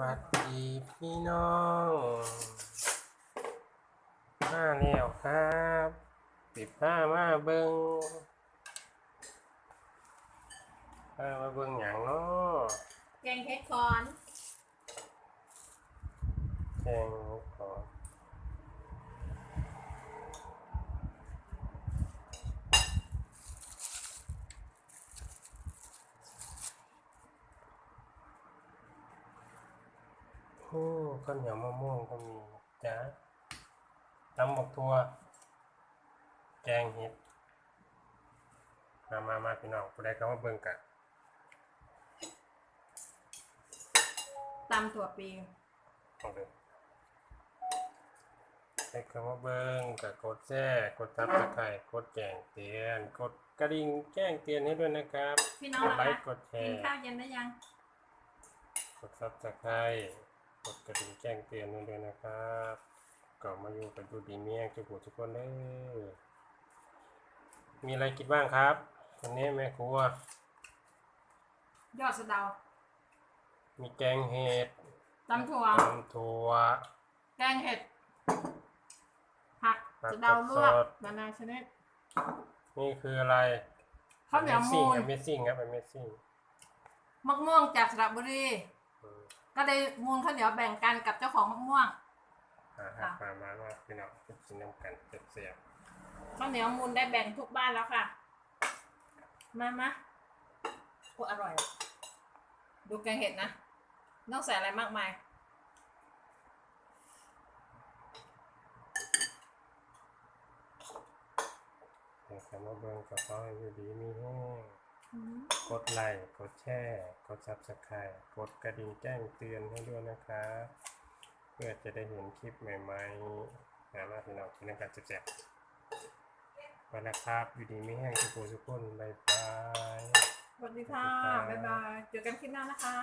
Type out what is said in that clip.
วัสดีพี่น้องมาแล้วครับสิบห้ามาเบิงพามาเบิงอย่างเนาะแกงเห็ดคอนแจงขอโอ้ ข้าวเหนียวมะม่วงก็มีนะจ้าตำบักทั่ว แกงเห็ด มามามาพี่น้องผู้ใดก็มาเบิ่งกันตำถั่วปีเอาเลยใช้คำว่าเบิ้งกับกดแจ้กดซับสไครต์กดแจ้งเตือนกดกระดิ่งแจ้งเตือนให้ด้วยนะครับพี่น้องกดนะไลคะค์กดแชกินร์ข้าวเย็นได้ยัง กดซับสไครต์ กดกระดิ่งแจ้งเตือนให้ด้วยนะครับก็มาอยู่กับดูดีเมียงทุกผู้ทุกคนเลยมีอะไรกินบ้างครับวันนี้แม่ครัวยอดสะเดา มีแกงเห็ดตำถั่ว ตำถั่วแกงเห็ด ผักผักสะเดาลวกสดนานาชนิด นี่คืออะไรข้าวเหนียวมูน Amazing ครับ Amazing มะม่วงจากสระบุรีอืม ก็เลยมูลข้าวเหนียวแบ่งกันกับเจ้าของมะม่วงอ่าครับมามามาพี่น้องกินน้ำกันเสียบข้าวเหนียวมูลได้แบ่งทุกบ้านแล้วค่ะ มามาโอ้อร่อย ดูแกงเห็ดนะต้องใส่อะไรมากมายๆให้คำว่าเบิ่งกับเขาให้อยู่ดีมีแห้ง กดไลค์กดแชร์กด Subscribe กดกระดิ่งแจ้งเตือนให้ด้วยนะครับเพื่อจะได้เห็นคลิปใหม่ๆนะมาพี่น้องกินน้ำกันเสียบๆไปแล้วครับอยู่ดีมีแห้งทุกคนทุกคนบ๊ายบายสวัสดีค่ะสวัสดีครับบ๊ายบาย เจอกันคลิปหน้านะคะ